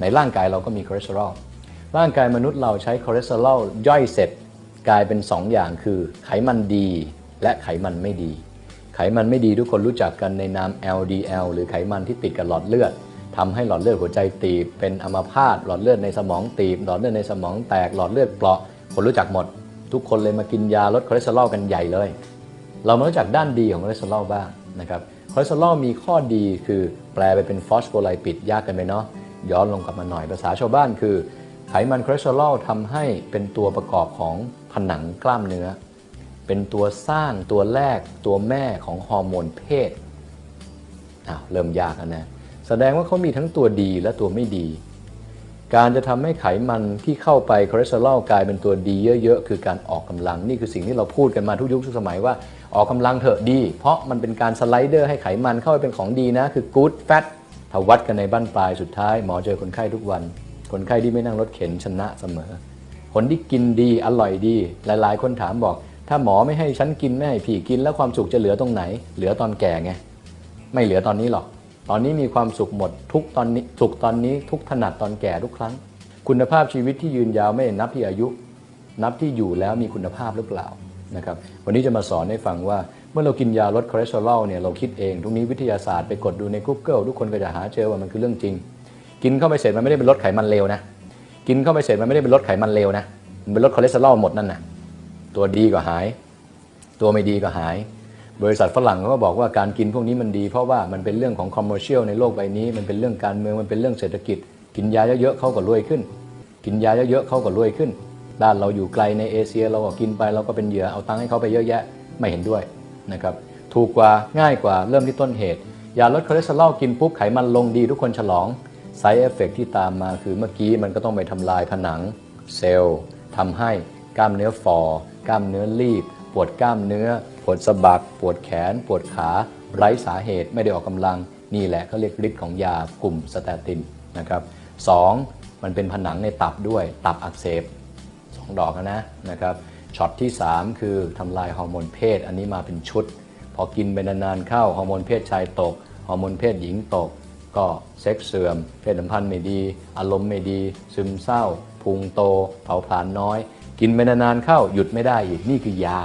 ในร่างกายเราก็มีคอเลสเตอรอลร่างกายมนุษย์เราใช้คอเลสเตอรอลย่อยเสร็จกลายเป็น 2 อย่างคือไขมันดี และไขมันไม่ดี ไขมันไม่ดีทุกคนรู้จักกันในนาม LDL หรือไขมันที่ติดกับหลอดเลือดทำให้หลอดเลือดหัวใจตีบ เป็นอัมพาตหลอดเลือดในสมองตีบ หลอดเลือดในสมองแตกหลอดเลือดเปราะคนรู้จักหมด ทุกคนเลยมากินยาลดคอเลสเตอรอลกันใหญ่เลย เรามารู้จักด้านดีของคอเลสเตอรอลบ้างนะครับคอเลสเตอรอลมีข้อดีคือแปลไปเป็นฟอสโฟไลปิดยากกันไปเนาะ ย้อนลงกลับมาหน่อยภาษาชาวบ้านคือ ไขมันคอเลสเตอรอลทำให้เป็นตัวประกอบของผนังกล้ามเนื้อ เป็นตัวสร้างตัวแรกตัวแม่ของฮอร์โมนเพศอ้าวเริ่มยากนะแสดงว่าเขามีทั้งตัวดีและตัวไม่ดี การจะทำให้ไขมันที่เข้าไปคอเลสเตอรอลกลายเป็นตัวดีเยอะๆ คือการออกกำลังนี่คือสิ่งที่เราพูดกันมาทุกยุคทุกสมัยว่าออกกำลังเถอะดี เพราะมันเป็นการสไลเดอร์ให้ไขมันเข้าไปเป็นของดีนะคือ good fat ถ้าวัดกันในบ้านปลายสุดท้ายหมอเจอคนไข้ทุกวัน คนไข้ที่ไม่นั่งรถเข็นชนะเสมอ คนที่กินดีอร่อยดี หลายๆ คนถามบอก ถ้าหมอไม่ให้ฉันกินไม่ให้พี่กินแล้วความสุขจะเหลือตรงไหน เหลือตอนแก่ไงไม่เหลือตอนนี้หรอก ตอนนี้มีความสุขหมดทุกตอนนี้สุขตอนนี้ทุกถนัดตอนแก่ทุกครั้ง คุณภาพชีวิตที่ยืนยาวไม่นับที่อายุ นับที่อยู่แล้วมีคุณภาพหรือเปล่า นะครับวันนี้จะมาสอนให้ฟังว่าเมื่อเรากินยาลดคอเลสเตอรอลเนี่ยเราคิดเองทุกนี้วิทยาศาสตร์ไปกดดูใน Google ทุกคนก็จะหาเจอว่ามันคือเรื่องจริง กินเข้าไปเสร็จมันไม่ได้เป็นลดไขมันเลวนะกินเข้าไปเสร็จมันไม่ได้เป็นลดไขมันเลวนะมันเป็นลดคอเลสเตอรอลหมดนั่นน่ะตัวดีก็หาย ตัวไม่ดีก็หาย บริษัทฝรั่งเขาก็บอกว่าการกินพวกนี้มันดี เพราะว่ามันเป็นเรื่องของคอมเมอร์เชียลในโลกใบนี้ มันเป็นเรื่องการเมืองมันเป็นเรื่องเศรษฐกิจ กินยาเยอะๆเขาก็รวยขึ้น กินยาเยอะๆเขาก็รวยขึ้น ด้านเราอยู่ไกลในเอเชีย เราก็กินไปเราก็เป็นเหยื่อเอาตังค์ให้เขาไปเยอะแยะไม่เห็นด้วยนะครับถูกกว่าง่ายกว่าเริ่มที่ต้นเหตุ ยาลดคอเลสเตอรอลกินปุ๊บไขมันลงดีทุกคนฉลองไซเอฟเฟกที่ตามมาคือเมื่อกี้มันก็ต้องไปทำลายผนังเซลล์ทำให้กล้ามเนื้อฟอกล้ามเนื้อรีบ ปวดกล้ามเนื้อ ปวดสะบัก ปวดแขน ปวดขาไร้สาเหตุไม่ได้ออกกำลัง นี่แหละเขาเรียกฤทธิ์ของยากลุ่มสเตตินนะครับสองมันเป็นผนังในตับด้วยตับอักเสบ สองดอกนะนะครับช็อตที่ 3 คือทำลายฮอร์โมนเพศ อันนี้มาเป็นชุด พอกินไปนานๆเข้าฮอร์โมนเพศชายตกฮอร์โมนเพศหญิงตก ก็เซ็กซ์เสื่อม เพศสัมพันธ์ไม่ดี อารมณ์ไม่ดี ซึมเศร้าพุงโต เผาผลาญน้อย กินไปนานๆเข้าหยุดไม่ได้อีกนี่คือยา